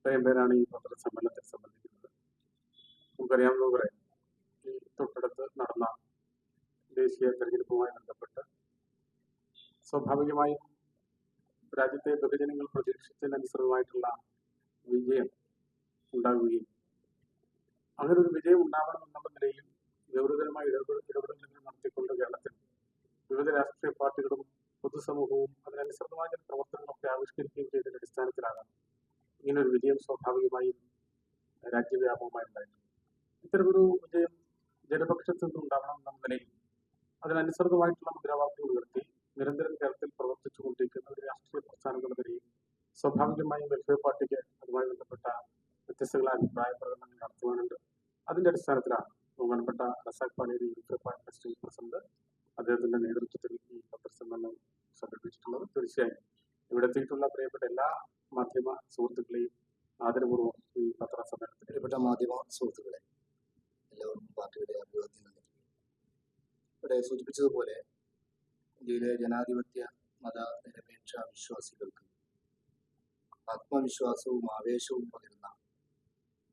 ഇത്രയും പേരാണ് ഈ പത്രസമ്മേളനത്തിൽ സംബന്ധിക്കുന്നത്. നമുക്കറിയാവുന്നതുപോലെ ഈ തൊട്ടടുത്ത് നടന്ന ദേശീയ തെരഞ്ഞെടുപ്പുമായി ബന്ധപ്പെട്ട് സ്വാഭാവികമായും രാജ്യത്തെ ബഹുജനങ്ങൾ പ്രതീക്ഷിച്ചതിനനുസൃതമായിട്ടുള്ള വിജയം ഉണ്ടാകുകയും അങ്ങനെ ഒരു വിജയം ഉണ്ടാവണം എന്നുള്ള നിലയിൽ ഗൗരവതരമായ ഇടപെടലുകൾ നടത്തിക്കൊണ്ട് കേരളത്തിൽ വിവിധ രാഷ്ട്രീയ പാർട്ടികളും പൊതുസമൂഹവും അതിനനുസൃതമായ പ്രവർത്തനങ്ങളൊക്കെ ആവിഷ്കരിക്കുകയും ചെയ്തതിന്റെ അടിസ്ഥാനത്തിലാണ് ഇങ്ങനൊരു വിജയം സ്വാഭാവികമായും രാജ്യവ്യാപകമായി ഉണ്ടായിട്ടുണ്ട് ഇത്തരമൊരു വിജയം ജനപക്ഷത്തു നിന്നുണ്ടാവണം എന്ന നിലയിൽ അതിനനുസൃതമായിട്ടുള്ള മുദ്രാവാക്യങ്ങൾ ഉയർത്തി നിരന്തരം കേരളത്തിൽ പ്രവർത്തിച്ചു കൊണ്ടിരിക്കുന്ന ഒരു രാഷ്ട്രീയ പ്രസ്ഥാനം സ്വാഭാവികമായും വെൽഫെയർ പാർട്ടിക്ക് അതുമായി ബന്ധപ്പെട്ട വ്യത്യസ്തങ്ങളായ അഭിപ്രായ പ്രകടനങ്ങൾ നടത്തുവാനുണ്ട്. അതിന്റെ അടിസ്ഥാനത്തിലാണ് ബഹുമാനപ്പെട്ട Razak Paleri welfare party state president അദ്ദേഹത്തിന്റെ നേതൃത്വത്തിൽ ഈ പത്രസമ്മേളനം സംഘടിപ്പിച്ചിട്ടുള്ളത്. തീർച്ചയായും ഇവിടെ എത്തിയിട്ടുള്ള പ്രിയപ്പെട്ട എല്ലാ മാധ്യമ സുഹൃത്തുക്കളെയും ആദരപൂർവം ഈ പത്രസമ്മേളനത്തിൽ പ്രിയപ്പെട്ട മാധ്യമ സുഹൃത്തുക്കളെ എല്ലാവർക്കും പാർട്ടിയുടെ അഭിവാദ്യങ്ങൾ ഇവിടെ സൂചിപ്പിച്ചതുപോലെ ഇന്ത്യയിലെ ജനാധിപത്യ മത നിരപേക്ഷ വിശ്വാസികൾക്ക് ആത്മവിശ്വാസവും ആവേശവും പകരുന്ന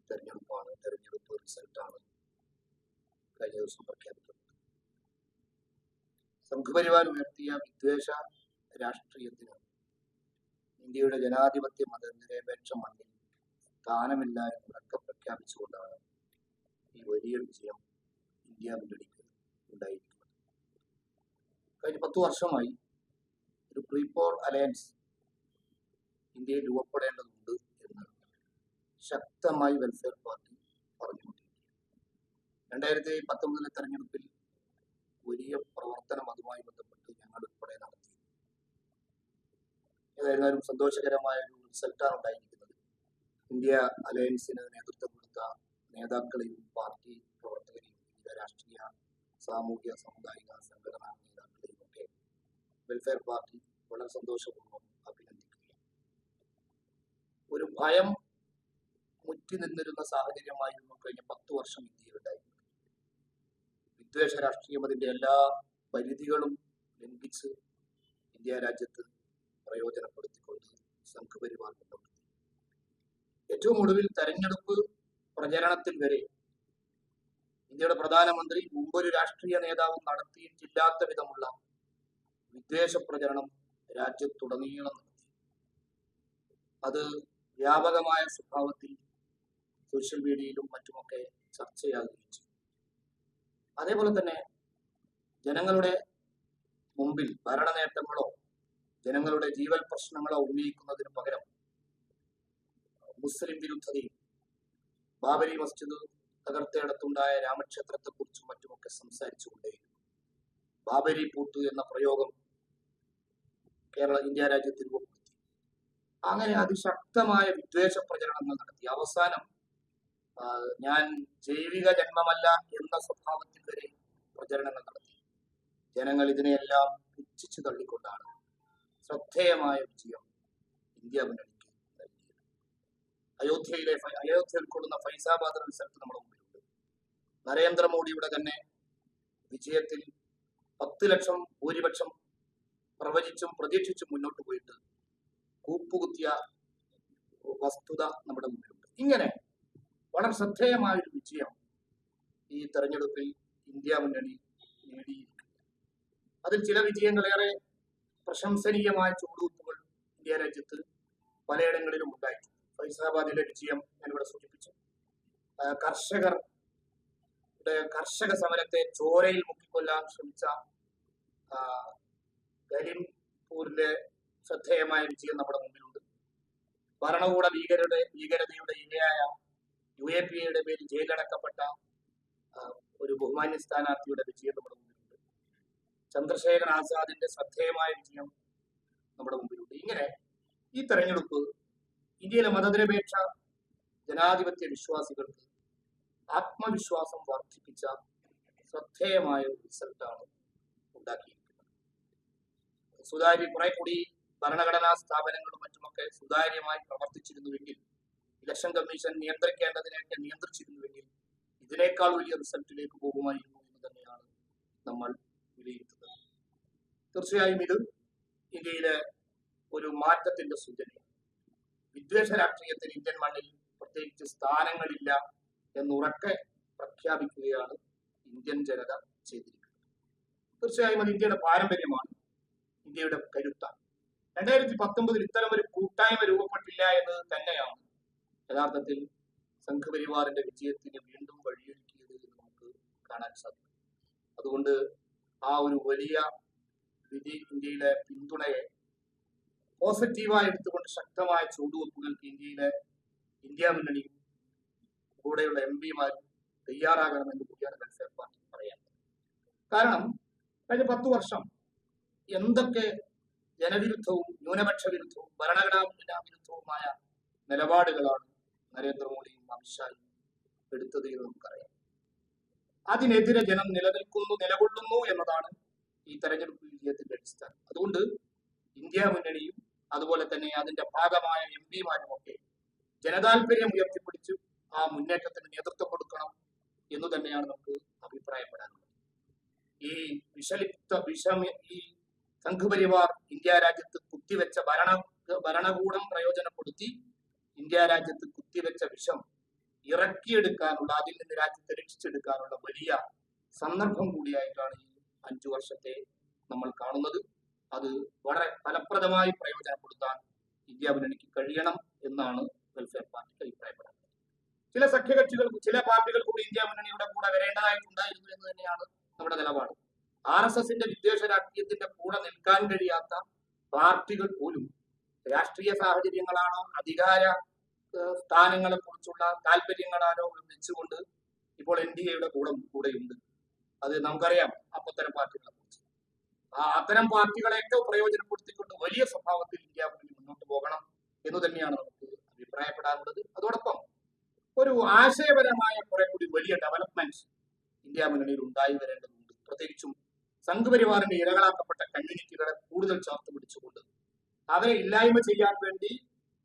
തെരഞ്ഞെടുപ്പാണ് തെരഞ്ഞെടുപ്പ് റിസൾട്ടാണ് കഴിഞ്ഞ ദിവസം പ്രഖ്യാപിക്കുന്നത് സംഘപരിവാർ ഉയർത്തിയ വിദ്വേഷ രാഷ്ട്രീയത്തിന് ഇന്ത്യയുടെ ജനാധിപത്യ മതനിരപേക്ഷ മണ്ണിൽ സ്ഥാനമില്ല എന്ന് ഉറക്കം പ്രഖ്യാപിച്ചുകൊണ്ടാണ് ഈ വലിയ വിജയം ഇന്ത്യ മുന്നണിക്ക് ഉണ്ടായിരിക്കുന്നത്. കഴിഞ്ഞ പത്തു വർഷമായി ഒരു പ്രീപോൾ അലയൻസ് ഇന്ത്യയിൽ രൂപപ്പെടേണ്ടതുണ്ട് എന്ന് ശക്തമായി വെൽഫെയർ പാർട്ടി പറഞ്ഞുകൊണ്ടിരിക്കുകയാണ്. രണ്ടായിരത്തി പത്തൊമ്പതിലെ തെരഞ്ഞെടുപ്പിൽ വലിയ പ്രവർത്തനം അതുമായി ബന്ധപ്പെട്ട് ഞങ്ങൾ ഉൾപ്പെടെ നടത്തി ഏതായിരുന്നാലും സന്തോഷകരമായ ഒരു റിസൾട്ടാണ് ഉണ്ടായിരിക്കുന്നത്. ഇന്ത്യ അലയൻസിന് നേതൃത്വം കൊടുത്ത നേതാക്കളെയും പാർട്ടി പ്രവർത്തകരെയും വിവിധ രാഷ്ട്രീയ സാമൂഹ്യ സാമുദായിക സംഘടനാ നേതാക്കളെയും ഒക്കെ വെൽഫെയർ പാർട്ടി വളരെ സന്തോഷപൂർവം അഭിനന്ദിക്കുകയാണ്. ഒരു ഭയം മുറ്റി നിന്നിരുന്ന സാഹചര്യമായിരുന്നു കഴിഞ്ഞ പത്തു വർഷം ഇന്ത്യയിലുണ്ടായിരുന്നത് വിദ്വേഷ രാഷ്ട്രീയം അതിന്റെ എല്ലാ പരിധികളും ലംഘിച്ച് ഇന്ത്യ രാജ്യത്ത് പ്രയോജനപ്പെടുത്തിക്കൊണ്ട് സംഘപരിവാർ മുന്നോട്ട് ഏറ്റവും ഒടുവിൽ തെരഞ്ഞെടുപ്പ് പ്രചരണത്തിൽ വരെ ഇന്ത്യയുടെ പ്രധാനമന്ത്രി മുമ്പൊരു രാഷ്ട്രീയ നേതാവും നടത്തിയിട്ടില്ലാത്ത വിധമുള്ള വിദ്വേഷ പ്രചരണം രാജ്യത്തുടനീളം നടത്തി. അത് വ്യാപകമായ സ്വഭാവത്തിൽ സോഷ്യൽ മീഡിയയിലും മറ്റുമൊക്കെ ചർച്ചയാകുകയും ചെയ്തു. അതേപോലെ തന്നെ ജനങ്ങളുടെ മുമ്പിൽ ഭരണ നേട്ടങ്ങളോ ജനങ്ങളുടെ ജീവൽ പ്രശ്നങ്ങളോ ഉന്നയിക്കുന്നതിന് പകരം മുസ്ലിം വിരുദ്ധതയും ബാബരി മസ്ജിദ് തകർത്തയിടത്തുണ്ടായ രാമക്ഷേത്രത്തെ കുറിച്ചും മറ്റുമൊക്കെ സംസാരിച്ചുകൊണ്ടേയിരുന്നു. ബാബരി പൂട്ട് എന്ന പ്രയോഗം കേരള ഇന്ത്യ രാജ്യത്തിൽ രൂപപ്പെടുത്തി അങ്ങനെ അതിശക്തമായ വിദ്വേഷ പ്രചരണങ്ങൾ നടത്തി. അവസാനം ഞാൻ ജൈവിക ജന്മമല്ല എന്ന സ്വഭാവത്തിൽ വരെ പ്രചരണങ്ങൾ നടത്തി. ജനങ്ങൾ ഇതിനെയെല്ലാം പുച്ഛിച്ചു തള്ളിക്കൊണ്ടാണ് ശ്രദ്ധേയമായ വിജയം ഇന്ത്യ മുന്നണിക്ക് അയോധ്യയിലെ അയോധ്യ ഉൾക്കൊള്ളുന്ന ഫൈസാബാദ് റിസൾട്ട് നമ്മുടെ മുമ്പിലുണ്ട്. നരേന്ദ്രമോദിയുടെ തന്നെ വിജയത്തിൽ പത്ത് ലക്ഷം ഭൂരിപക്ഷം പ്രവചിച്ചും പ്രതീക്ഷിച്ചും മുന്നോട്ട് പോയിട്ട് കൂപ്പുകുത്തിയ വസ്തുത നമ്മുടെ മുമ്പിലുണ്ട്. ഇങ്ങനെ വളരെ ശ്രദ്ധേയമായ ഒരു വിജയം ഈ തെരഞ്ഞെടുപ്പിൽ ഇന്ത്യ മുന്നണി നേടിയിരിക്കുന്നു. അതിൽ ചില വിജയങ്ങളേറെ പ്രശംസനീയമായ ചുവടുവെപ്പുകൾ ഇന്ത്യ രാജ്യത്ത് പലയിടങ്ങളിലും ഉണ്ടായിട്ടുണ്ട്. ഫൈസാബാദിലെ വിജയം ഞാനിവിടെ സൂചിപ്പിച്ചു. കർഷകർ കർഷക സമരത്തെ ചോരയിൽ മുക്കിക്കൊല്ലാൻ ശ്രമിച്ച ആ, കരീംപൂരിലെ ശ്രദ്ധേയമായ വിജയം നമ്മുടെ മുമ്പിലുണ്ട്. ഭരണകൂട ഭീകരരുടെ ഭീകരതയുടെ ഇരയായ യു എ പി എയുടെ പേരിൽ ജയിലടക്കപ്പെട്ട ഒരു ബഹുമാന്യ സ്ഥാനാർത്ഥിയുടെ വിജയം നമ്മുടെ ചന്ദ്രശേഖർ ആസാദിന്റെ ശ്രദ്ധേയമായ വിജയം നമ്മുടെ മുമ്പിലുണ്ട്. ഇങ്ങനെ ഈ തെരഞ്ഞെടുപ്പ് ഇന്ത്യയിലെ മതനിരപേക്ഷ ജനാധിപത്യ വിശ്വാസികൾക്ക് ആത്മവിശ്വാസം വർദ്ധിപ്പിച്ച ശ്രദ്ധേയമായ ഒരു റിസൾട്ടാണ് ഉണ്ടാക്കിയിരിക്കുന്നത്. സുതാര്യ കുറെ കൂടി ഭരണഘടനാ സ്ഥാപനങ്ങളും മറ്റുമൊക്കെ സുതാര്യമായി പ്രവർത്തിച്ചിരുന്നുവെങ്കിൽ ഇലക്ഷൻ കമ്മീഷൻ നിയന്ത്രിക്കേണ്ടതിനെയൊക്കെ നിയന്ത്രിച്ചിരുന്നുവെങ്കിൽ ഇതിനേക്കാൾ വലിയ റിസൾട്ടിലേക്ക് പോകുമായിരുന്നു എന്ന് തന്നെയാണ് നമ്മൾ വിലയിരുത്തുന്നത്. തീർച്ചയായും ഇത് ഇന്ത്യയിലെ ഒരു മാറ്റത്തിന്റെ സൂചനയാണ്. വിദ്വേഷ രാഷ്ട്രീയത്തിൽ ഇന്ത്യൻ മണ്ണിൽ പ്രത്യേകിച്ച് സ്ഥാനങ്ങളില്ല എന്നുറക്കെ പ്രഖ്യാപിക്കുകയാണ് ഇന്ത്യൻ ജനത ചെയ്തിരിക്കുന്നത്. തീർച്ചയായും അത് ഇന്ത്യയുടെ പാരമ്പര്യമാണ്. ഇന്ത്യയുടെ കരുത്താണ്. രണ്ടായിരത്തി പത്തൊമ്പതിൽ ഇത്തരം ഒരു കൂട്ടായ്മ രൂപപ്പെട്ടില്ല എന്നത് തന്നെയാണ് യഥാർത്ഥത്തിൽ സംഘപരിവാറിന്റെ വിജയത്തിന് വീണ്ടും വഴിയൊരുക്കിയത് എന്ന് നമുക്ക് കാണാൻ സാധിക്കും. അതുകൊണ്ട് ആ ഒരു വലിയ വിധി ഇന്ത്യയിലെ പിന്തുണയെ പോസിറ്റീവായി എടുത്തുകൊണ്ട് ശക്തമായ ചുവടുവെപ്പുകൾക്ക് ഇന്ത്യയിലെ ഇന്ത്യ മുന്നണിയും കൂടെയുള്ള എം പിമാരും തയ്യാറാകണമെന്ന് കൂടിയാണ് വെൽഫെയർ പാർട്ടി പറയാൻ കാരണം കഴിഞ്ഞ പത്ത് വർഷം എന്തൊക്കെ ജനവിരുദ്ധവും ന്യൂനപക്ഷ വിരുദ്ധവും ഭരണഘടനാ വിരുദ്ധവുമായ നിലപാടുകളാണ് നരേന്ദ്രമോദിയും അമിത്ഷായും എടുത്തത് എന്ന് നമുക്കറിയാം. അതിനെതിരെ ജനം നിലനിൽക്കുന്നു നിലകൊള്ളുന്നു എന്നതാണ് ഈ തെരഞ്ഞെടുപ്പ് വിജയത്തിന്റെ അടിസ്ഥാനം. അതുകൊണ്ട് ഇന്ത്യ മുന്നണിയും അതുപോലെ തന്നെ അതിന്റെ ഭാഗമായ എം പിമാരും ഒക്കെ ജനതാൽപര്യം ഉയർത്തിപ്പിടിച്ചു ആ മുന്നേറ്റത്തിന് നേതൃത്വം കൊടുക്കണം എന്ന് തന്നെയാണ് നമുക്ക് അഭിപ്രായപ്പെടാനുള്ളത്. ഈ വിഷലിപ്ത വിഷം ഈ സംഘപരിവാർ ഇന്ത്യ രാജ്യത്ത് കുത്തിവെച്ച ഭരണ ഭരണകൂടം പ്രയോജനപ്പെടുത്തി ഇന്ത്യ രാജ്യത്ത് കുത്തിവെച്ച വിഷം ഇറക്കിയെടുക്കാനുള്ള അതിൽ നിന്ന് രാജ്യത്തെ രക്ഷിച്ചെടുക്കാനുള്ള വലിയ സന്ദർഭം കൂടിയായിട്ടാണ് ഈ അഞ്ചു വർഷത്തെ നമ്മൾ കാണുന്നത്. അത് വളരെ ഫലപ്രദമായി പ്രയോജനപ്പെടുത്താൻ ഇന്ത്യ മുന്നണിക്ക് കഴിയണം എന്നാണ് വെൽഫെയർ പാർട്ടിക്ക് അഭിപ്രായപ്പെടുന്നത്. ചില സഖ്യകക്ഷികൾക്ക് ചില പാർട്ടികൾ കൂടി ഇന്ത്യ മുന്നണിയുടെ കൂടെ വരേണ്ടതായിട്ടുണ്ടായിരുന്നു എന്ന് തന്നെയാണ് നമ്മുടെ നിലപാട്. ആർ എസ് എസിന്റെ വിദ്വേഷ രാഷ്ട്രീയത്തിന്റെ കൂടെ നിൽക്കാൻ കഴിയാത്ത പാർട്ടികൾ പോലും രാഷ്ട്രീയ സാഹചര്യങ്ങളാണോ അധികാര സ്ഥാനങ്ങളെ കുറിച്ചുള്ള താല്പര്യങ്ങളാണോ വെച്ചുകൊണ്ട് ഇപ്പോൾ എൻ ഡി എയുടെ കൂടെ കൂടെയുണ്ട്. അത് നമുക്കറിയാം. അപ്പത്തരം ആ അത്തരം പാർട്ടികളെയൊക്കെ പ്രയോജനപ്പെടുത്തിക്കൊണ്ട് വലിയ സ്വഭാവത്തിൽ ഇന്ത്യ മുന്നോട്ട് പോകണം എന്ന് തന്നെയാണ് നമുക്ക് അഭിപ്രായപ്പെടാനുള്ളത് അതോടൊപ്പം ഒരു ആശയപരമായ കുറെ കൂടി വലിയ ഡെവലപ്മെന്റ്സ് ഇന്ത്യ മുന്നണിയിൽ ഉണ്ടായി വരേണ്ടതുണ്ട്. പ്രത്യേകിച്ചും സംഘപരിവാറിന്റെ ഇരകളാക്കപ്പെട്ട കമ്മ്യൂണിറ്റികളെ കൂടുതൽ ചേർത്ത് പിടിച്ചുകൊണ്ട് അവരെ ഇല്ലായ്മ ചെയ്യാൻ വേണ്ടി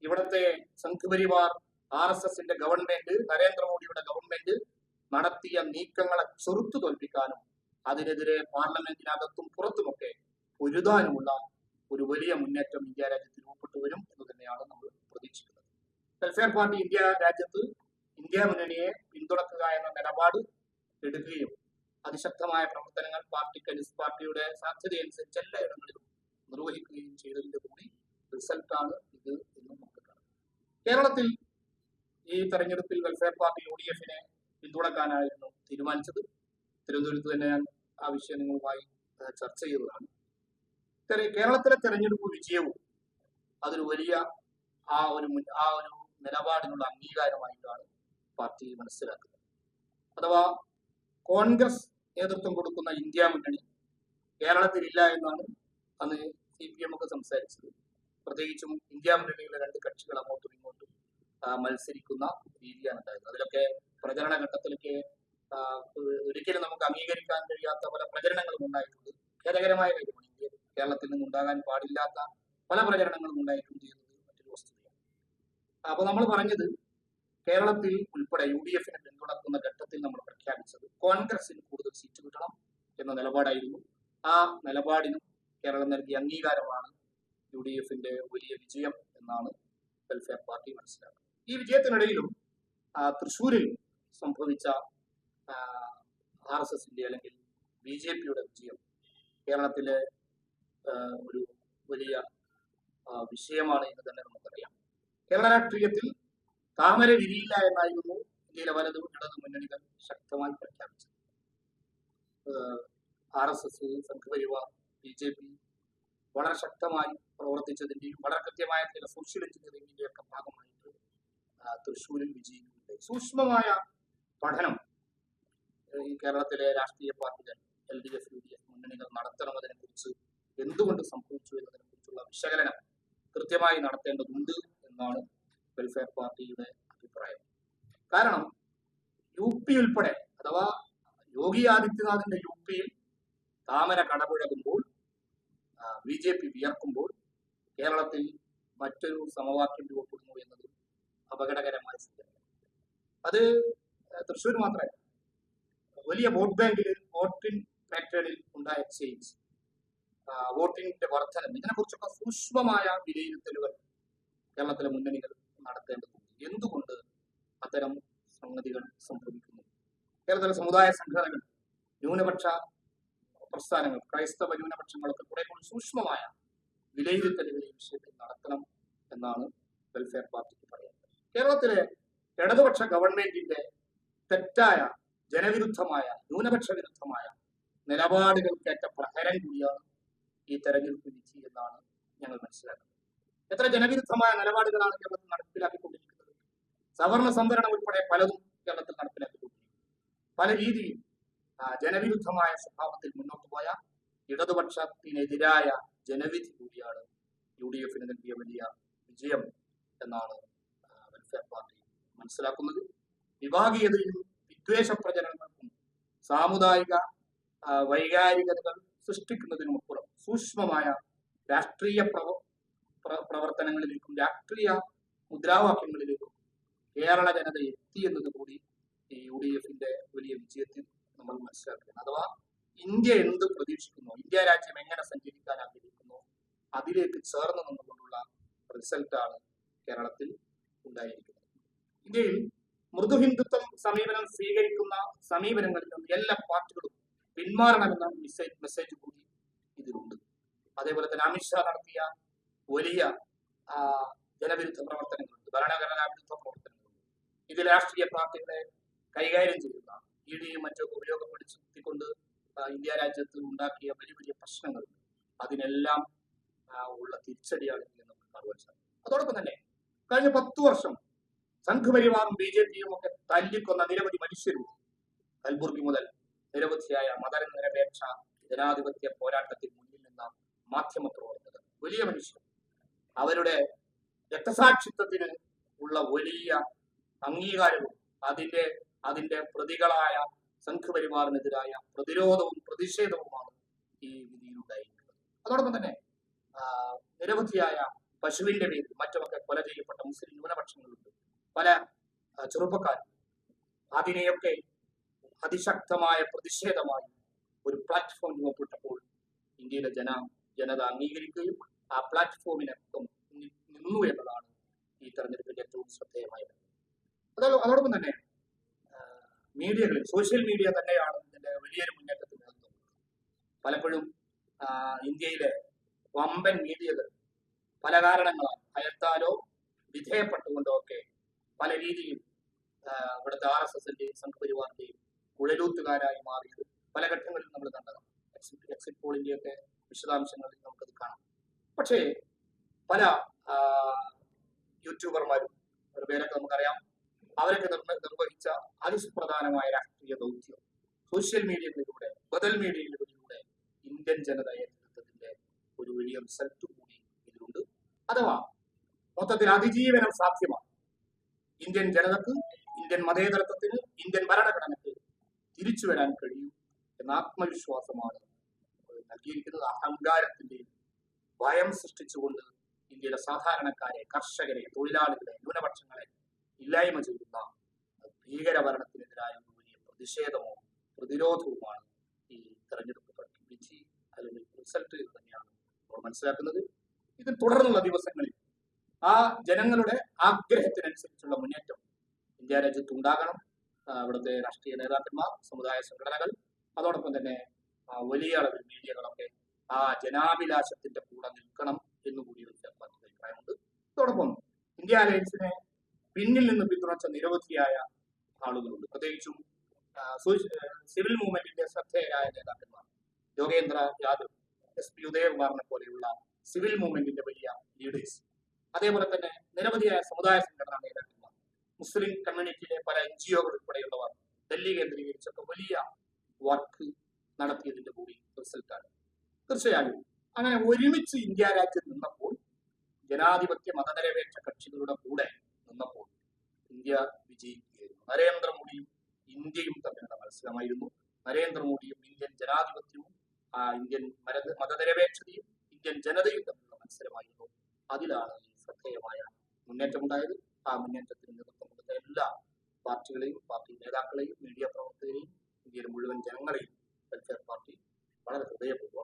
ഇവിടുത്തെ സംഘപരിവാർ ആർ എസ് എസിന്റെ ഗവൺമെന്റ് നരേന്ദ്രമോദിയുടെ ഗവൺമെന്റ് നടത്തിയ നീക്കങ്ങളെ ചെറുത്തു തോൽപ്പിക്കാനും അതിനെതിരെ പാർലമെന്റിനകത്തും പുറത്തുമൊക്കെ പൊരുതാനുമുള്ള ഒരു വലിയ മുന്നേറ്റം ഇന്ത്യ രാജ്യത്ത് രൂപപ്പെട്ടു വരും എന്ന് തന്നെയാണ് നമ്മൾ പ്രതീക്ഷിക്കുന്നത്. വെൽഫെയർ പാർട്ടി ഇന്ത്യ രാജ്യത്ത് ഇന്ത്യ മുന്നണിയെ പിന്തുണക്കുക എന്ന നിലപാട് എടുക്കുകയും അതിശക്തമായ പ്രവർത്തനങ്ങൾ പാർട്ടി കമ്മ്യൂണിസ്റ്റ് പാർട്ടിയുടെ സാധ്യതയനുസരിച്ച് എല്ലാ ഇടങ്ങളിലും നിർവഹിക്കുകയും ചെയ്തതിന്റെ കൂടി റിസൾട്ടാണ് ഇത് എന്ന് നമുക്ക് കാണാം. കേരളത്തിൽ ഈ തെരഞ്ഞെടുപ്പിൽ വെൽഫെയർ പാർട്ടി യു ഡി എഫിനെ പിന്തുണക്കാനായിരുന്നു തീരുമാനിച്ചത്. തിരുവനന്തപുരത്ത് തന്നെ ഞാൻ ആ വിഷയം നിങ്ങളുമായി ചർച്ച ചെയ്തതാണ് കേരളത്തിലെ തെരഞ്ഞെടുപ്പ് വിജയവും അതൊരു വലിയ ആ ഒരു ആ ഒരു നിലപാടിനുള്ള അംഗീകാരമായിട്ടാണ് പാർട്ടി മനസ്സിലാക്കുന്നത്. അഥവാ കോൺഗ്രസ് നേതൃത്വം കൊടുക്കുന്ന ഇന്ത്യ മുന്നണി കേരളത്തിലില്ല എന്നാണ് അന്ന് സി പി എം ഒക്കെ സംസാരിച്ചത്. പ്രത്യേകിച്ചും ഇന്ത്യ മുന്നണിയിലെ രണ്ട് കക്ഷികൾ അങ്ങോട്ടും ഇങ്ങോട്ടും മത്സരിക്കുന്ന രീതിയാണ് ഉണ്ടായത് അതിലൊക്കെ പ്രചരണ ഘട്ടത്തിലൊക്കെ ഒരിക്കലും നമുക്ക് അംഗീകരിക്കാൻ കഴിയാത്ത പല പ്രചരണങ്ങളും ഉണ്ടായിട്ടുണ്ട്. ഖേദകരമായ കാര്യമാണ് ഇന്ത്യയിൽ കേരളത്തിൽ നിന്ന് ഉണ്ടാകാൻ പാടില്ലാത്ത പല പ്രചരണങ്ങളും ഉണ്ടായിട്ടുണ്ട് എന്നത് മറ്റൊരു വസ്തുതയാണ്. അപ്പൊ നമ്മൾ പറഞ്ഞത് കേരളത്തിൽ ഉൾപ്പെടെ യു ഡി എഫിനെ പിന്തുണക്കുന്ന ഘട്ടത്തിൽ നമ്മൾ പ്രഖ്യാപിച്ചത് കോൺഗ്രസിന് കൂടുതൽ സീറ്റ് കിട്ടണം എന്ന നിലപാടായിരുന്നു. ആ നിലപാടിനും കേരളം നൽകിയ അംഗീകാരമാണ് യു ഡി എഫിന്റെ വലിയ വിജയം എന്നാണ് വെൽഫെയർ പാർട്ടി മനസ്സിലാക്കുന്നത്. ഈ വിജയത്തിനിടയിലും തൃശൂരിൽ സംഭവിച്ച ആർ എസ് എസിന്റെ അല്ലെങ്കിൽ ബി ജെ പിയുടെ വിജയം കേരളത്തിലെ ഒരു വലിയ വിഷയമാണ് എന്ന് തന്നെ നമുക്കറിയാം. കേരള രാഷ്ട്രീയത്തിൽ താമര വിരിയില്ല എന്നായിരുന്നു ഇന്ത്യയിലെ വലതും ഇടതു മുന്നണികൾ ശക്തമായി പ്രഖ്യാപിച്ചത്. R S S Sangh Parivar B J P വളരെ ശക്തമായി പ്രവർത്തിച്ചതിന്റെയും വളരെ കൃത്യമായ ചില സോഷ്യൽ എഞ്ചിനീയറിംഗിന്റെ ഒക്കെ ഭാഗമായിട്ട് തൃശ്ശൂരിൽ വിജയിക്കുന്നുണ്ട് സൂക്ഷ്മമായ പഠനം കേരളത്തിലെ രാഷ്ട്രീയ പാർട്ടികൾ L D F U D F മുന്നണികൾ നടത്തണമെന്നതിനെ കുറിച്ച് എന്തുകൊണ്ട് സംഭവിച്ചു എന്നതിനെ കുറിച്ചുള്ള വിശകലനം കൃത്യമായി നടത്തേണ്ടതുണ്ട് എന്നാണ് വെൽഫെയർ പാർട്ടിയുടെ അഭിപ്രായം. കാരണം യു പി ഉൾപ്പെടെ അഥവാ യോഗി ആദിത്യനാഥിന്റെ യു പിയിൽ താമര കടപുഴകുമ്പോൾ ബി ജെ പി വിയർക്കുമ്പോൾ കേരളത്തിൽ മറ്റൊരു സമവാക്യം രൂപപ്പെടുന്നു എന്നത് അപകടകരമായ സ്ഥിതിയാണ്. അത് തൃശ്ശൂർ മാത്രമല്ല. വലിയ വോട്ട് ബാങ്കിൽ വോട്ടിംഗ് പാറ്റേണിൽ ഉണ്ടായ ചേഞ്ച് വോട്ടിംഗിന്റെ വർധനം ഇതിനെക്കുറിച്ചൊക്കെ സൂക്ഷ്മമായ വിലയിരുത്തലുകൾ കേരളത്തിലെ മുന്നണികൾ നടത്തേണ്ടതുണ്ട്. എന്തുകൊണ്ട് അത്തരം സംഗതികൾ സംഭവിക്കുന്നു? കേരളത്തിലെ സമുദായ സംഘടനകൾ ന്യൂനപക്ഷ പ്രസ്ഥാനങ്ങൾ ക്രൈസ്തവ ന്യൂനപക്ഷങ്ങളൊക്കെ കുറെ കൂടി സൂക്ഷ്മമായ വിലയിരുത്തലുകൾ ഈ വിഷയത്തിൽ നടത്തണം എന്നാണ് വെൽഫെയർ പാർട്ടിക്ക് പറയുന്നത്. കേരളത്തിലെ ഇടതുപക്ഷ ഗവൺമെന്റിന്റെ തെറ്റായ ജനവിരുദ്ധമായ ന്യൂനപക്ഷ വിരുദ്ധമായ നിലപാടുകൾക്കേറ്റ പ്രഹരം കൂടിയാണ് ഈ തെരഞ്ഞെടുപ്പ് വിധി എന്നാണ് ഞങ്ങൾ മനസ്സിലാക്കുന്നത്. എത്ര ജനവിരുദ്ധമായ നിലപാടുകളാണ് കേരളത്തിൽ നടപ്പിലാക്കിക്കൊണ്ടിരിക്കുന്നത്. സവർണ സംവരണം ഉൾപ്പെടെ പലതും കേരളത്തിൽ നടപ്പിലാക്കിക്കൊണ്ടിരിക്കുന്നു. പല രീതിയിൽ ജനവിരുദ്ധമായ സ്വഭാവത്തിൽ മുന്നോട്ട് പോയ ഇടതുപക്ഷത്തിനെതിരായ ജനവിധി കൂടിയാണ് യു ഡി എഫിന് നൽകിയ വലിയ വിജയം എന്നാണ് വെൽഫെയർ പാർട്ടി മനസ്സിലാക്കുന്നത്. വിഭാഗീയതയും വിദ്വേഷ പ്രചരണങ്ങൾക്കും സാമുദായിക വൈകാരികതകൾ സൃഷ്ടിക്കുന്നതിനുമപ്പുറം സൂക്ഷ്മമായ രാഷ്ട്രീയ പ്രവ പ്ര- പ്രവർത്തനങ്ങളിലേക്കും രാഷ്ട്രീയ മുദ്രാവാക്യങ്ങളിലേക്കും കേരള ജനത എത്തി എന്നത് കൂടി യു ഡി എഫിന്റെ വലിയ വിജയത്തിൽ നമ്മൾ മനസ്സിലാക്കുകയാണ്. അഥവാ ഇന്ത്യ എന്ത് പ്രതീക്ഷിക്കുന്നു? ഇന്ത്യ രാജ്യം എങ്ങനെ സഞ്ചരിക്കാൻ ആഗ്രഹിക്കുന്നു? അതിലേക്ക് ചേർന്ന് നിന്നുകൊണ്ടുള്ള റിസൾട്ടാണ് കേരളത്തിൽ ഉണ്ടായിരിക്കുന്നത്. ഇന്ത്യയിൽ മൃദു ഹിന്ദുത്വം സമീപനം സ്വീകരിക്കുന്ന സമീപനങ്ങളിൽ നിന്ന് എല്ലാ പാർട്ടികളും പിന്മാറണമെന്ന മെസ്സേജ് മെസ്സേജ് കൂടി ഇതിലുണ്ട്. അതേപോലെ തന്നെ അമിത്ഷാ നടത്തിയ വലിയ ജനവിരുദ്ധ പ്രവർത്തനങ്ങളുണ്ട്. ഭരണഘടനാ വിരുദ്ധ പ്രവർത്തനങ്ങളുണ്ട്. ഇത് രാഷ്ട്രീയ പാർട്ടികളെ കൈകാര്യം ചെയ്യുക ഇ ഡിയും മറ്റൊക്കെ ഉപയോഗപ്പെടുത്തിക്കൊണ്ട് ഇന്ത്യ രാജ്യത്ത് ഉണ്ടാക്കിയ വലിയ വലിയ പ്രശ്നങ്ങൾ അതിനെല്ലാം ഉള്ള തിരിച്ചടിയാണ് നമുക്ക് കാണുവാൻ അതോടൊപ്പം തന്നെ കഴിഞ്ഞ പത്തു വർഷം സംഘപരിവാറും ബി ജെ പിയും ഒക്കെ തല്ലിക്കൊന്ന നിരവധി മനുഷ്യരും കൽബുർഗി മുതൽ നിരവധിയായ മതനിരപേക്ഷ ജനാധിപത്യ പോരാട്ടത്തിൽ മുന്നിൽ നിന്ന മാധ്യമ പ്രവർത്തകർ വലിയ മനുഷ്യർ. അവരുടെ രക്തസാക്ഷിത്വത്തിന് ഉള്ള വലിയ അംഗീകാരവും അതിന്റെ അതിന്റെ പ്രതികളായ സംഘപരിവാറിനെതിരായ പ്രതിരോധവും പ്രതിഷേധവുമാണ് ഈ വിധിയിലുണ്ടായിരിക്കുന്നത്. അതോടൊപ്പം തന്നെ നിരവധിയായ പശുവിന്റെ പേരിൽ മറ്റുമൊക്കെ കൊല ചെയ്യപ്പെട്ട മുസ്ലിം ന്യൂനപക്ഷങ്ങളുണ്ട് പല ആ, ചെറുപ്പക്കാരും അതിനെയൊക്കെ അതിശക്തമായ പ്രതിഷേധമായി ഒരു പ്ലാറ്റ്ഫോം രൂപപ്പെട്ടപ്പോൾ ഇന്ത്യയിലെ ജന ജനത അംഗീകരിക്കുകയും ആ പ്ലാറ്റ്ഫോമിനൊപ്പം നിന്നു എന്നതാണ് ഈ തെരഞ്ഞെടുപ്പിന്റെ ഏറ്റവും ശ്രദ്ധേയമായത്. അതോ അതോടൊപ്പം തന്നെ മീഡിയകളിൽ സോഷ്യൽ മീഡിയ തന്നെയാണ് ഇതിന്റെ വലിയൊരു മുന്നേറ്റത്തിൽ നിൽക്കുന്നത് പലപ്പോഴും ഇന്ത്യയിലെ വമ്പൻ മീഡിയകൾ പല കാരണങ്ങളാൽ ഭയത്താലോ വിധേയപ്പെട്ടുകൊണ്ടോ ഒക്കെ പല രീതിയിൽ ഇവിടുത്തെ ആർ എസ് എസിന്റെയും സംഘപരിവാറിന്റെയും ഉഴലൂത്തുകാരായി മാറിയത് പല ഘട്ടങ്ങളിൽ നമ്മൾ കണ്ടതാണ്. എക്സിറ്റ് എക്സിറ്റ് പോളിന്റെ ഒക്കെ വിശദാംശങ്ങളിൽ നമുക്കത് കാണാം. പക്ഷേ പല യൂട്യൂബർമാരും ഒരു പേരൊക്കെ നമുക്കറിയാം. അവരൊക്കെ നിർവ- നിർവഹിച്ച അതിസുപ്രധാനമായ രാഷ്ട്രീയ ദൗത്യം സോഷ്യൽ മീഡിയകളിലൂടെ ബദൽ മീഡിയകളിലൂടെ ഇന്ത്യൻ ജനത നേതൃത്വത്തിന്റെ ഒരു വലിയ റിസൾട്ട് കൂടി ഇതിലുണ്ട്. അഥവാ മൊത്തത്തിൽ അതിജീവനം സാധ്യമാണ്. ഇന്ത്യൻ ജനതക്ക് ഇന്ത്യൻ മതേതരത്വത്തിന് ഇന്ത്യൻ ഭരണഘടനയ്ക്ക് തിരിച്ചു വരാൻ കഴിയും എന്ന ആത്മവിശ്വാസമാണ് നൽകിയിരിക്കുന്നത്. അഹങ്കാരത്തിന്റെ ഭയം സൃഷ്ടിച്ചുകൊണ്ട് ഇന്ത്യയിലെ സാധാരണക്കാരെ കർഷകരെ തൊഴിലാളികളെ ന്യൂനപക്ഷങ്ങളെ ഇല്ലായ്മ ചെയ്യുന്ന ഭീകര ഭരണത്തിനെതിരായ ഒരു വലിയ പ്രതിഷേധമോ പ്രതിരോധവുമാണ് ഈ തെരഞ്ഞെടുപ്പ് വിധി അല്ലെങ്കിൽ റിസൾട്ട് എന്ന് തന്നെയാണ് നമ്മൾ മനസ്സിലാക്കുന്നത്. ഇത് തുടർന്നുള്ള ദിവസങ്ങളിൽ ആ ജനങ്ങളുടെ ആഗ്രഹത്തിനനുസരിച്ചുള്ള മുന്നേറ്റം ഇന്ത്യ രാജ്യത്ത് ഉണ്ടാകണം അവിടുത്തെ രാഷ്ട്രീയ നേതാക്കന്മാർ സമുദായ സംഘടനകൾ അതോടൊപ്പം തന്നെ വലിയ അളവിൽ മീഡിയകളൊക്കെ ആ ജനാഭിലാഷത്തിന്റെ കൂടെ നിൽക്കണം എന്നുകൂടി ഒരു ചെറുപ്പത്തിന്റെ അഭിപ്രായമുണ്ട്. അതോടൊപ്പം ഇന്ത്യ അലയൻസിനെ പിന്നിൽ നിന്ന് പിന്തുണച്ച നിരവധിയായ ആളുകളുണ്ട്. പ്രത്യേകിച്ചും സിവിൽ മൂവ്മെന്റിന്റെ ശ്രദ്ധേയരായ നേതാക്കന്മാർ. യോഗേന്ദ്ര യാദവ് എസ്. പി. ഉദയകുമാറിനെ പോലെയുള്ള സിവിൽ മൂവ്മെന്റിന്റെ വലിയ ലീഡേഴ്സ്. അതേപോലെ തന്നെ നിരവധിയായ സമുദായ സംഘടനാ നേതാക്കന്മാർ. മുസ്ലിം കമ്മ്യൂണിറ്റിയിലെ പല എൻ ജി ഒകൾ ഉൾപ്പെടെയുള്ളവർ ഡൽഹി കേന്ദ്രീകരിച്ചൊക്കെ വലിയ വർക്ക് നടത്തിയതിന്റെ കൂടി റിസൾട്ടാണ് തീർച്ചയായും അങ്ങനെ ഒരുമിച്ച് ഇന്ത്യ രാജ്യം നിന്നപ്പോൾ ജനാധിപത്യ മതനിരപേക്ഷ കക്ഷികളുടെ കൂടെ നിന്നപ്പോൾ ഇന്ത്യ വിജയിക്കുകയായിരുന്നു. നരേന്ദ്രമോദിയും ഇന്ത്യയും തമ്മിലുള്ള മത്സരമായിരുന്നു. നരേന്ദ്രമോദിയും ഇന്ത്യൻ ജനാധിപത്യവും ഇന്ത്യൻ മതനിരപേക്ഷതയും ഇന്ത്യൻ ജനതയും തമ്മിലുള്ള മത്സരമായിരുന്നു. അതിലാണ് ഈ ശ്രദ്ധേയമായ മുന്നേറ്റമുണ്ടായത്. ആ കൊടുത്ത എല്ലാ പാർട്ടികളെയും പാർട്ടി നേതാക്കളെയും മീഡിയ പ്രവർത്തകരെയും ഇന്ത്യയിലെ മുഴുവൻ ജനങ്ങളെയും കൾച്ചർ പാർട്ടി വളരെ ഹൃദയപൂർവം